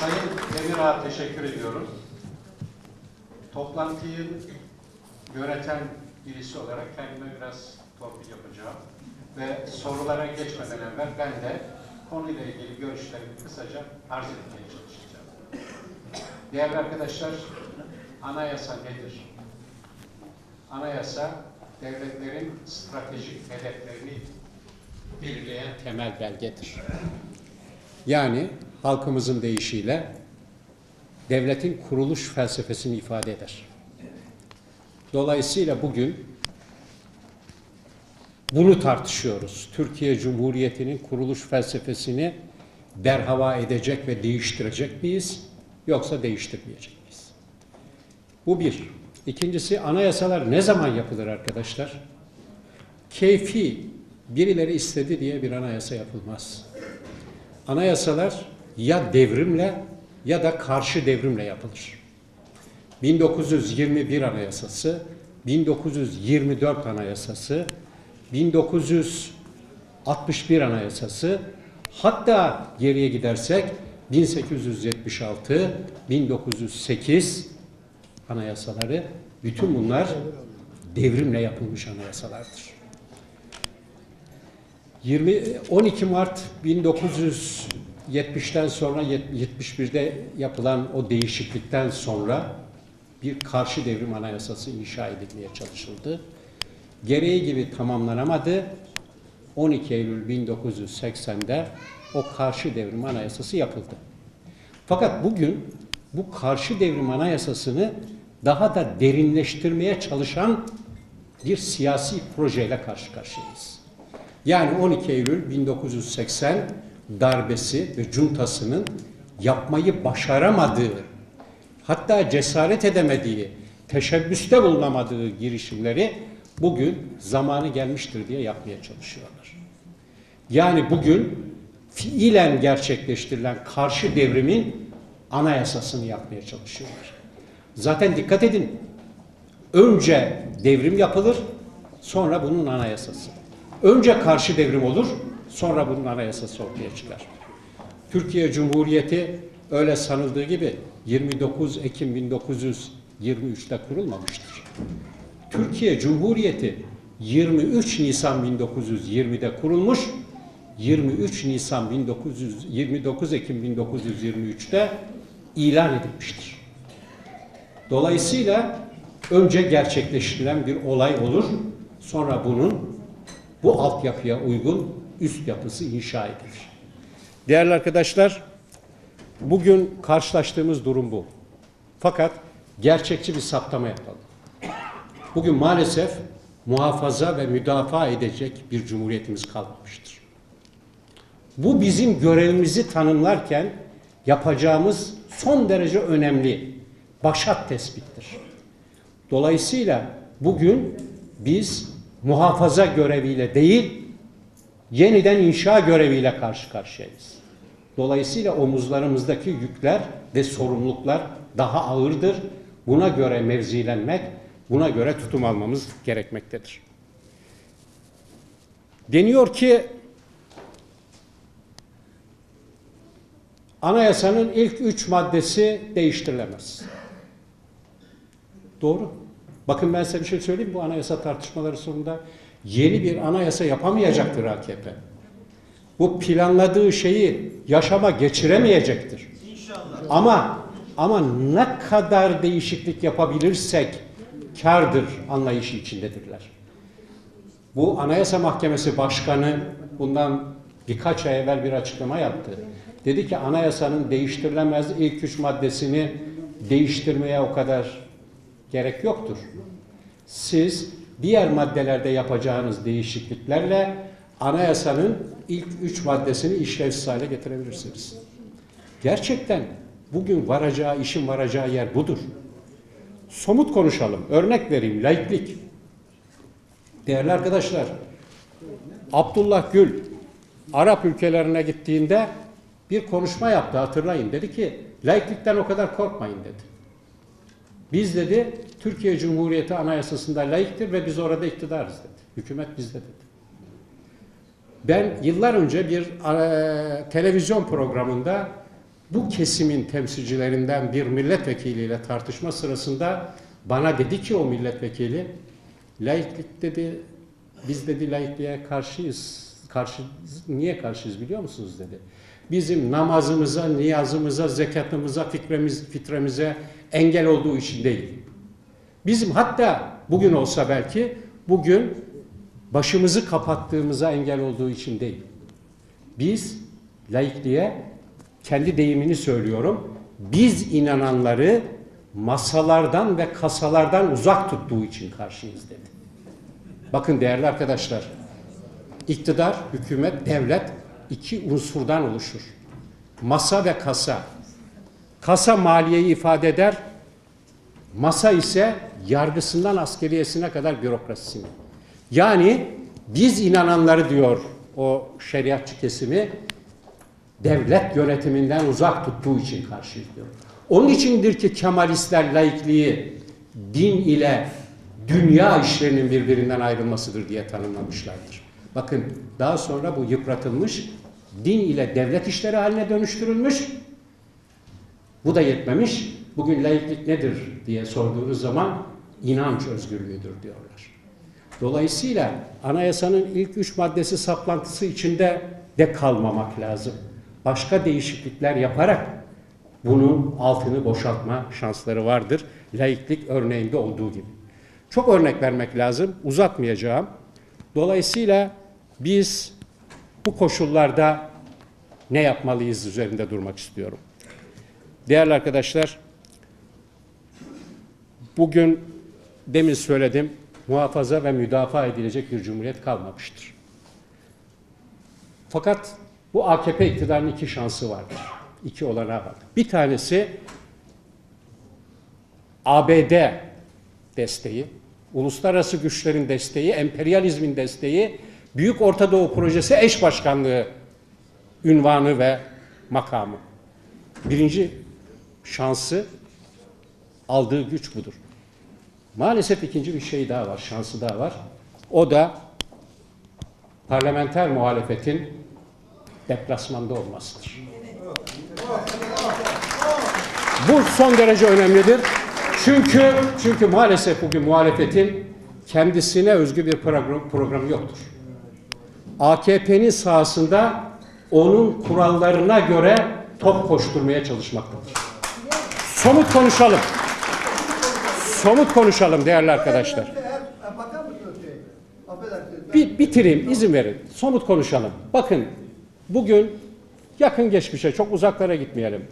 Sayın Demirağ'a teşekkür ediyorum. Toplantıyı yöneten birisi olarak kendime biraz torpil yapacağım. Ve sorulara geçmeden evvel ben de konuyla ilgili görüşlerimi kısaca arz etmeye çalışacağım. Değerli arkadaşlar, anayasa nedir? Anayasa, devletlerin stratejik hedeflerini belirleyen temel belgedir. Yani halkımızın deyişiyle devletin kuruluş felsefesini ifade eder. Dolayısıyla bugün bunu tartışıyoruz. Türkiye Cumhuriyeti'nin kuruluş felsefesini berhava edecek ve değiştirecek miyiz? Yoksa değiştirmeyecek miyiz? Bu bir. İkincisi anayasalar ne zaman yapılır arkadaşlar? Keyfi birileri istedi diye bir anayasa yapılmaz. Anayasalar ya devrimle ya da karşı devrimle yapılır. 1921 Anayasası, 1924 Anayasası, 1961 Anayasası, hatta geriye gidersek 1876, 1908 anayasaları, bütün bunlar devrimle yapılmış anayasalardır. 20 12 Mart 1970'ten sonra 71'de yapılan o değişiklikten sonra bir karşı devrim anayasası inşa edilmeye çalışıldı. Gereği gibi tamamlanamadı. 12 Eylül 1980'de o karşı devrim anayasası yapıldı. Fakat bugün bu karşı devrim anayasasını daha da derinleştirmeye çalışan bir siyasi projeyle karşı karşıyayız. Yani 12 Eylül 1980 darbesi ve cuntasının yapmayı başaramadığı, hatta cesaret edemediği, teşebbüste bulunamadığı girişimleri bugün zamanı gelmiştir diye yapmaya çalışıyorlar. Yani bugün fiilen gerçekleştirilen karşı devrimin anayasasını yapmaya çalışıyorlar. Zaten dikkat edin, önce devrim yapılır, sonra bunun anayasası. Önce karşı devrim olur, sonra bunun anayasası ortaya çıkar. Türkiye Cumhuriyeti öyle sanıldığı gibi 29 Ekim 1923'te kurulmamıştır. Türkiye Cumhuriyeti 23 Nisan 1920'de kurulmuş, 23 Nisan 1929 Ekim 1923'te ilan edilmiştir. Dolayısıyla önce gerçekleştirilen bir olay olur, sonra bunun bu altyapıya uygun üst yapısı inşa edilir. Değerli arkadaşlar, bugün karşılaştığımız durum bu. Fakat gerçekçi bir saptama yapalım. Bugün maalesef muhafaza ve müdafaa edecek bir cumhuriyetimiz kalmamıştır. Bu bizim görevimizi tanımlarken yapacağımız son derece önemli başat tespittir. Dolayısıyla bugün biz muhafaza göreviyle değil, yeniden inşa göreviyle karşı karşıyayız. Dolayısıyla omuzlarımızdaki yükler ve sorumluluklar daha ağırdır. Buna göre mevzilenmek, buna göre tutum almamız gerekmektedir. Deniyor ki anayasanın ilk üç maddesi değiştirilemez. Doğru. Bakın ben size bir şey söyleyeyim bu anayasa tartışmaları sonunda yeni bir anayasa yapamayacaktır AKP. Bu planladığı şeyi yaşama geçiremeyecektir. Ama ama ne kadar değişiklik yapabilirsek kardır anlayışı içindedirler. Bu Anayasa Mahkemesi Başkanı bundan birkaç ay evvel bir açıklama yaptı. Dedi ki anayasanın değiştirilemez ilk üç maddesini değiştirmeye o kadar gerek yoktur. Siz diğer maddelerde yapacağınız değişikliklerle anayasanın ilk üç maddesini işlevsiz hale getirebilirsiniz. Gerçekten bugün varacağı, işin varacağı yer budur. Somut konuşalım. Örnek vereyim. Laiklik. Değerli arkadaşlar, Abdullah Gül Arap ülkelerine gittiğinde bir konuşma yaptı hatırlayın. Dedi ki laiklikten o kadar korkmayın dedi. Biz dedi Türkiye Cumhuriyeti Anayasası'nda layıktır ve biz orada iktidarız dedi. Hükümet bizde dedi. Ben yıllar önce bir e, televizyon programında bu kesimin temsilcilerinden bir milletvekiliyle tartışma sırasında bana dedi ki o milletvekili laiklik dedi biz dedi laikliğe karşıyız. Karşı, niye karşıyız biliyor musunuz dedi. Bizim namazımıza, niyazımıza, zekatımıza, fikremiz, fitremize engel olduğu için değil. Bizim hatta bugün olsa belki bugün başımızı kapattığımıza engel olduğu için değil. Biz laikliğe kendi deyimini söylüyorum. Biz inananları masalardan ve kasalardan uzak tuttuğu için karşıyız dedi. Bakın değerli arkadaşlar, iktidar, hükümet, devlet iki unsurdan oluşur. Masa ve kasa. Kasa maliyeyi ifade eder, masa ise yargısından askeriyesine kadar bürokrasisini. Yani biz inananları diyor o şeriatçı kesimi devlet yönetiminden uzak tuttuğu için karşıyız diyor. Onun içindir ki Kemalistler laikliği din ile dünya işlerinin birbirinden ayrılmasıdır diye tanımlamışlardır. Bakın daha sonra bu yıpratılmış, din ile devlet işleri haline dönüştürülmüş. Bu da yetmemiş. Bugün laiklik nedir diye sorduğunuz zaman inanç özgürlüğüdür diyorlar. Dolayısıyla anayasanın ilk üç maddesi saplantısı içinde de kalmamak lazım. Başka değişiklikler yaparak bunun altını boşaltma şansları vardır. Laiklik örneğinde olduğu gibi. Çok örnek vermek lazım. Uzatmayacağım. Dolayısıyla biz bu koşullarda ne yapmalıyız üzerinde durmak istiyorum. Değerli arkadaşlar, bugün demin söyledim, muhafaza ve müdafaa edilecek bir cumhuriyet kalmamıştır. Fakat bu AKP iktidarının iki şansı vardır. İki olanağı vardır. Bir tanesi ABD desteği, uluslararası güçlerin desteği, emperyalizmin desteği, Büyük Orta Doğu Projesi eş başkanlığı ünvanı ve makamı. Birinci şansı aldığı güç budur. Maalesef ikinci bir şey daha var, şansı daha var. O da parlamenter muhalefetin deplasmanda olmasıdır. Bu son derece önemlidir. Çünkü çünkü maalesef bugün muhalefetin kendisine özgü bir program, programı yoktur. AKP'nin sahasında onun kurallarına göre top koşturmaya çalışmaktadır. Somut konuşalım. Somut konuşalım değerli arkadaşlar. Bir bitireyim, izin verin. Somut konuşalım. Bakın, bugün yakın geçmişe, çok uzaklara gitmeyelim.